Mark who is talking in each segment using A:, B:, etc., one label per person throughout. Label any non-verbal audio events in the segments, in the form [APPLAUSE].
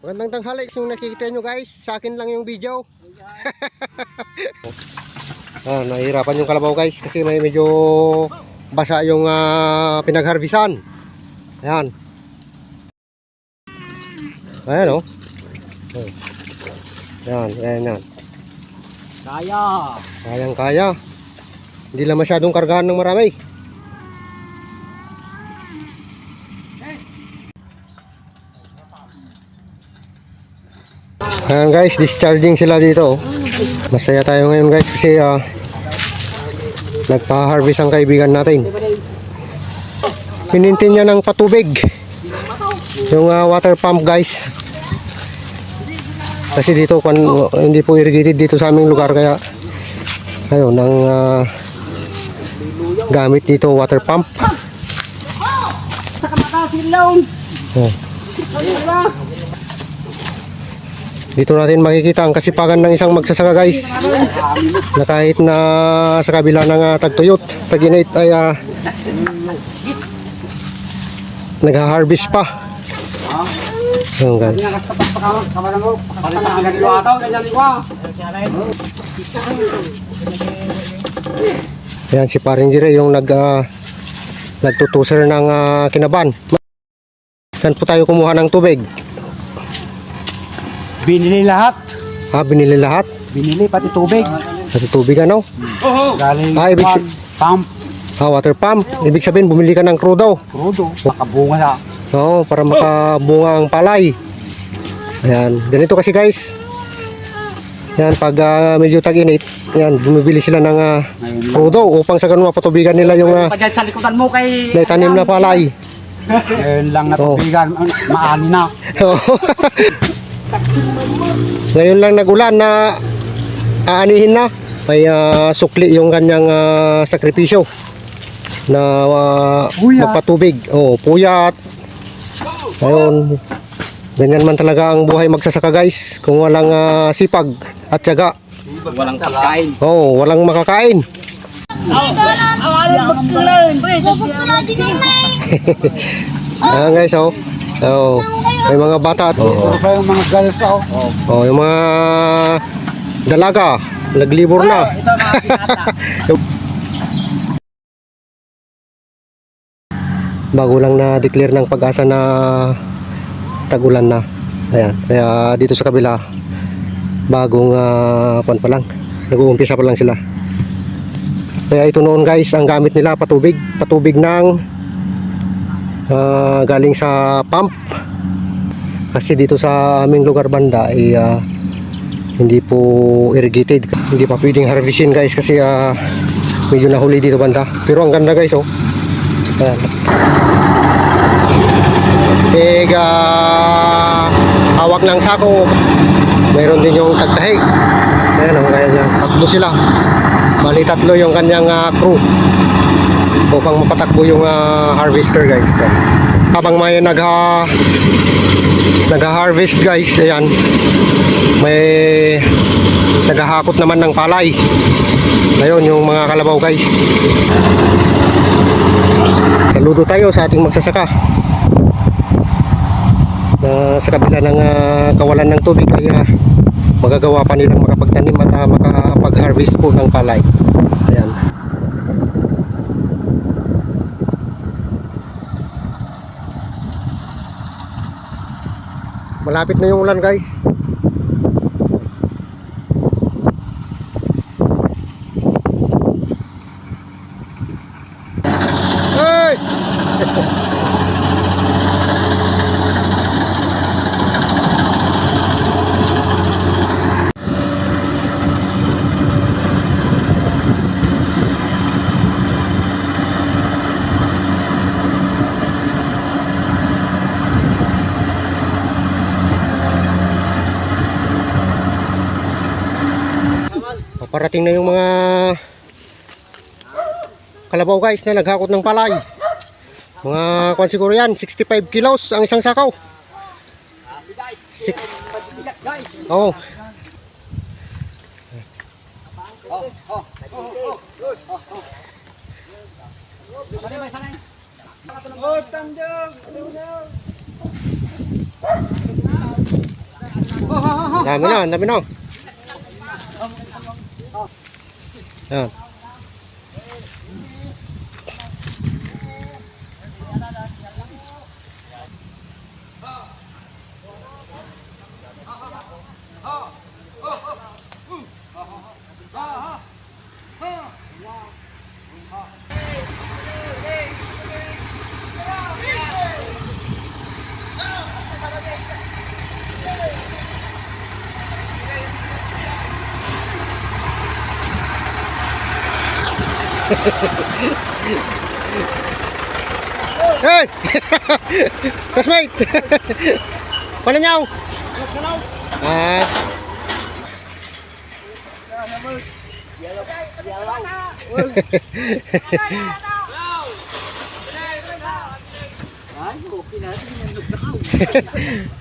A: Magandang tanghali yung nakikita nyo guys. Sa akin lang yung video. [LAUGHS] ah, nahihirapan yung kalabaw guys kasi may medyo basa yung ah, pinagharbisan. Ayan. Ayan o. Oh. Ayan, ayan, ayan.
B: Kaya.
A: Kayang kaya. Hindi lang masyadong kargahan ng marami. Ayan guys, discharging sila dito. Masaya tayo ngayon guys kasi ah, nagpa-harvest ang kaibigan natin. Pinintin niya ng patubig. Yung ah, water pump guys. Kasi dito kung hindi po irrigated dito sa aming lugar kaya ayun ang ah, gamit dito water pump.
B: Saka makasilaw.
A: Oh. Dito natin makikita ang kasipagan ng isang magsasaka guys. Na kahit na sa kabila ng uh, tagtuyot, taginit ay ah, nag-harvest pa. Ayun guys. Ayan si paring Jire yung nag ah, nagtutuser ng ah, kinaban. Saan po tayo kumuha ng tubig?
B: Binili lahat.
A: Ha, binili lahat?
B: Binili pati tubig.
A: Pati tubig ano?
B: Galing
A: Ah, ibig si-
B: pump.
A: Ha, water pump. Ibig sabihin bumili ka ng crudo.
B: Crudo. Makabunga sa.
A: Oo, para makabunga ang palay. Ayan, ganito kasi guys. Yan, pag ah, medyo tag-init, yan, bumibili sila ng uh,
B: lang.
A: crudo upang sa ganun mapatubigan nila yung uh,
B: Pa dyan sa likodan mo kay...
A: naitanim na palay.
B: Ngayon lang natubigan. Maani na. [LAUGHS]
A: Ngayon lang nagulan na aanihin na. May ah, sukli yung kanyang ah, sakripisyo na ah,
B: Puyat.
A: magpatubig. Oh, puyat. Ayun. Ganyan man talaga ang buhay magsasaka guys. Kung walang ah, sipag at tiyaga.
B: Walang pagkain.
A: Oh, walang makakain. Ayan [LAUGHS] guys, oh. Oh, may mga bata.
B: Puro pa yung mga girls oh.
A: Oh, yung mga dalaga, naglibor na.
B: Ito mga binata. [LAUGHS]
A: Bago lang na declare ng pag-asa na tagulan na. Ayan, kaya dito sa kabila bagong uh, pan pa lang. Nag-uumpisa pa lang sila. Kaya ito noon guys, ang gamit nila patubig, patubig ng ah, galing sa pump. Kasi dito sa aming lugar banda ay ah, hindi po irrigated. Hindi pa pwedeng harvestin guys kasi ah, medyo nahuli dito banda. Pero ang ganda guys oh. Ayan. Big ah, hawak ng sako. Mayroon din yung tagtahi. Ayan o, kaya niya. Takbo sila. Bali tatlo yung kanyang ah, crew. Upang mapatakbo yung ah, harvester guys. Ayan. Habang may nagha nagha-harvest guys, ayan. May naghahakot naman ng palay. Ayun yung mga kalabaw guys. Saludo tayo sa ating magsasaka na sa kabila ng ah, kawalan ng tubig ay ah, magagawa pa nilang makapagtanim at ah, makapag-harvest po ng palay. Ayan. Malapit na yung ulan guys. Paparating na yung mga kalabaw guys na naghakot ng palay. Mga kwan siguro yan, 65 kilos ang isang sakaw. 6. Oh.
B: Oh, tanjong.
A: Dami na, dami na. Yan. Hey! Classmate! Paano niyaw? Ah.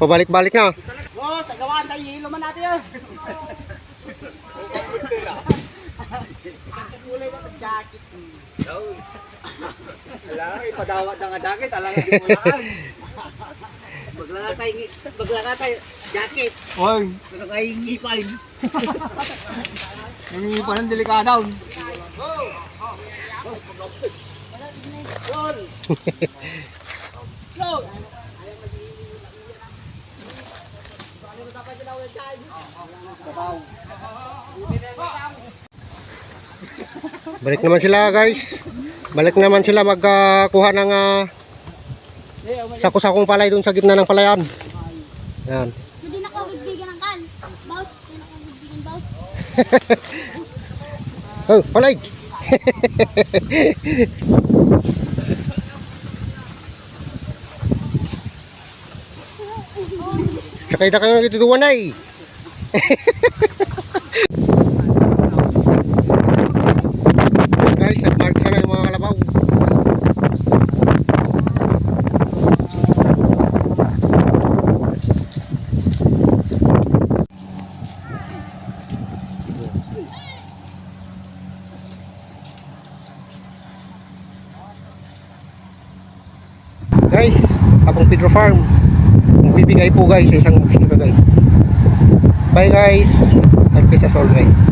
A: Pabalik-balik na.
B: Oh, sa gawan tayo, hilo man natin yun. Kulay na ng jacket. Wala ka, ipadawat na nga jacket, alang nga di mo laan. Maglaka tayo, maglaka tayo, jacket. Oy. Pero kayo ngipay. Nangingipan ng delikadaw.
A: Balik naman sila guys. Balik naman sila magkuha ng ah, sako-sakong palay dun sa gitna ng palayan. Yan.
C: Hindi na bibigyan ng kan. Boss, hindi na ako bibigyan boss. [LAUGHS]
A: Oh, palay! [LAUGHS] Sakay na kayo itutuwan ay. guys, [LAUGHS] nag-park sana yung mga kalabaw. Guys, abang Pedro Farm. Magbibigay po guys sa isang gusto guys. Bye guys. God bless us all guys.